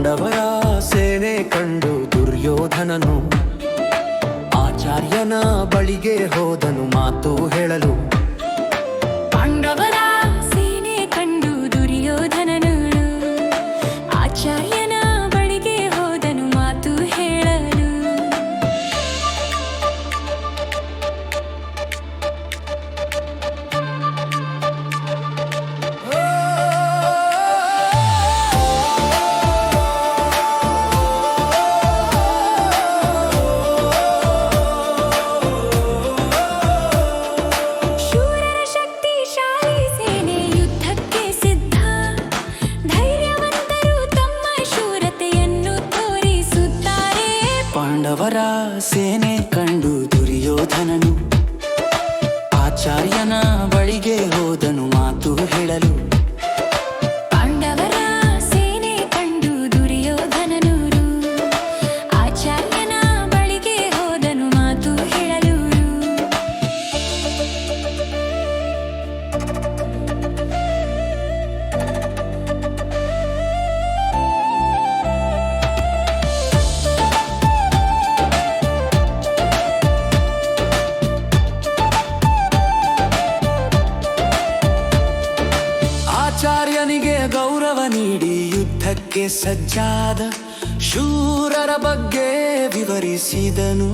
ಪಾಂಡವರ ಸೇನೆ ಕಂಡು ದುರ್ಯೋಧನನು. ಆಚಾರ್ಯನ ಬಳಿಗೆ ಹೋದನು ಮಾತು ಹೇಳಲು. ಪಾಂಡವರ ಸೇನೆ ಕಂಡು ದುರ್ಯೋಧನನು. ಆಚಾರ್ಯನ ಬಳಿಗೆ ಹೋದನು. ಆಚಾರ್ಯನಿಗೆ ಗೌರವ ನೀಡಿ ಯುದ್ಧಕ್ಕೆ ಸಜ್ಜಾದ ಶೂರರ ಬಗ್ಗೆ ವಿವರಿಸಿದನು.